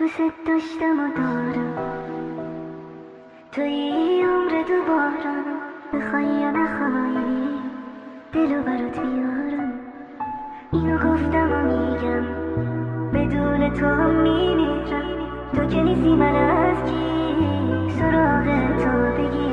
تو ست داشتم و دارم توی عمر دوبارم بخوای یا نخوای دلو برات بیارم. اینو گفتم و میگم بدون تو هم میمیرم. تو که نیستی من از کی؟ سراغ تو بگیرم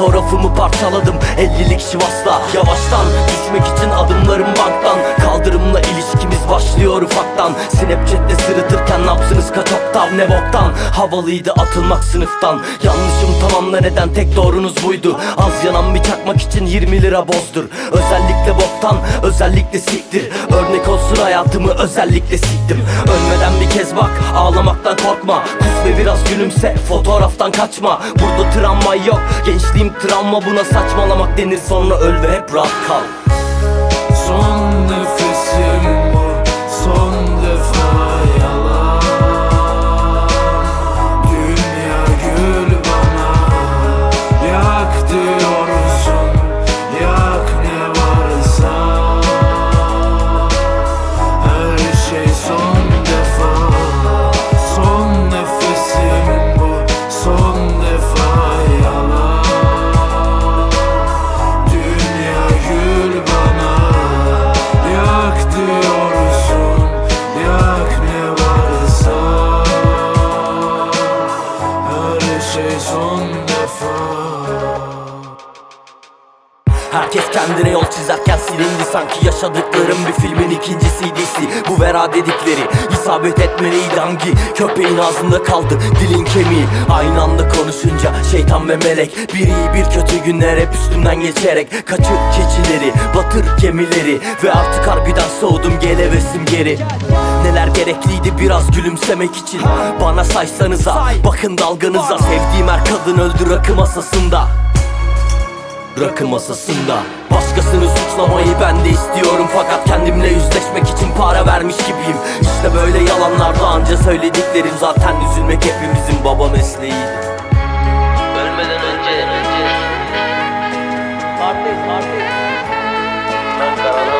fotoğrafımı parçaladım. 50'lik şivasla Yavaştan düşmek için adımlarım banktan. Kaldırımla ilişkimiz başlıyor ufaktan. Snapchat'te sırıtırken napsınız kaç oktav ne boktan? Havalıydı atılmak sınıftan. Yanlışım tamamla neden? Tek doğrunuz buydu. Az yanan bir çakmak için 20 lira bozdur. Özellikle boktan özellikle siktir. Örnek olsun hayatımı özellikle siktim. Ölmeden bir kez bak ağlamaktan korkma. Kus ve biraz gülümse fotoğraftan kaçma. Burada travma yok. Gençliğim travma Buna saçmalamak denir. Sonra öl ve hep rahat kal sanki yaşadıklarım bir filmin ikinci CD'si Bu vera dedikleri isabet etmeliydi. Hangi köpeğin ağzında kaldı dilin kemiği? Aynı anda konuşunca şeytan ve melek Bir iyi bir kötü günler hep üstümden geçerek Kaçır keçileri batır gemileri Ve artık harbiden soğudum gelevesim geri. Neler gerekliydi biraz gülümsemek için? Bana saysanıza bakın dalganıza. Sevdiğim her kadın öldü rakı masasında Rakı masasında. Başkasını suçlamayı ben de istiyorum. Fakat kendimle yüzleşmek için para vermiş gibiyim. İşte böyle yalanlarda anca söylediklerim. Zaten üzülmek hepimizin baba mesleğiydi. Ölmeden önce önce. Parti parti Ben karanlığa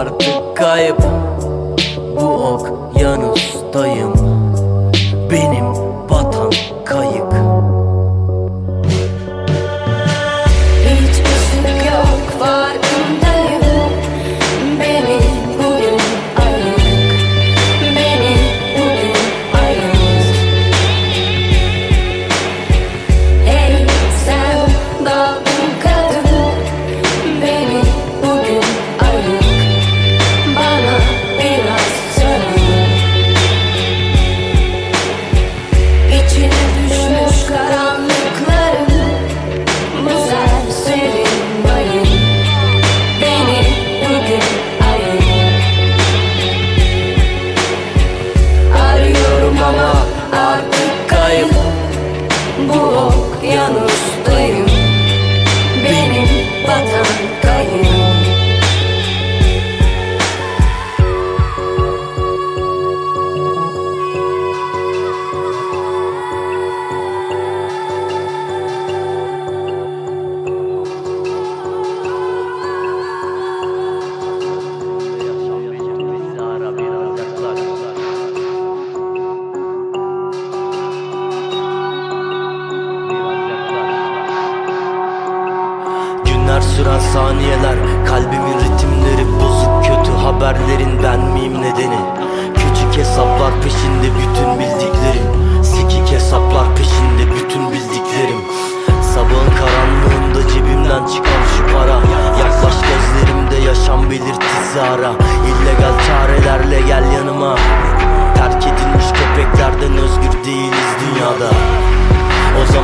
artık kayıp. Bu okyanustayım.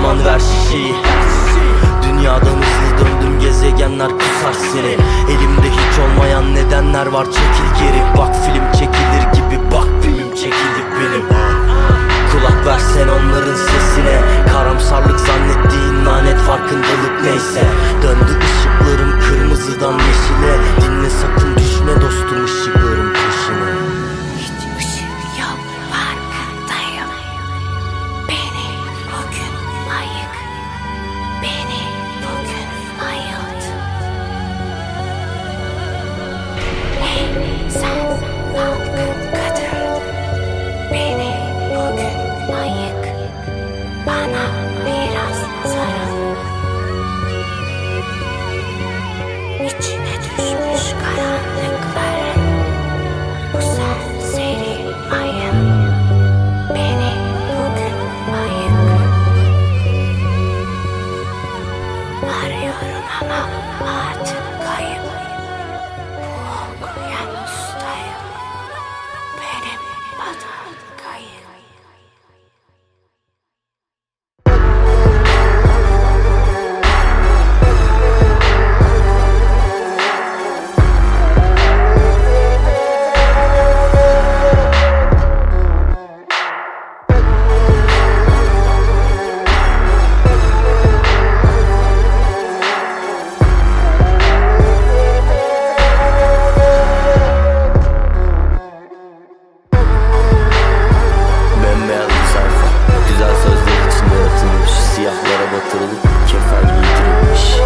aman ver şişeyi. Dünyadan hızlı döndüm gezegenler kusar seni. Elimde hiç olmayan nedenler var çekil geri. Bak film çekilir gibi bak film çekildi benim. Kulak versen onların sesine. Karamsarlık zannettiğin lanet farkındalık neyse. Döndü ışıklarım kırmızıdan yeşile. Dinle sakın düşme dostum ışıkları. batırılıp kefal giydirilmiş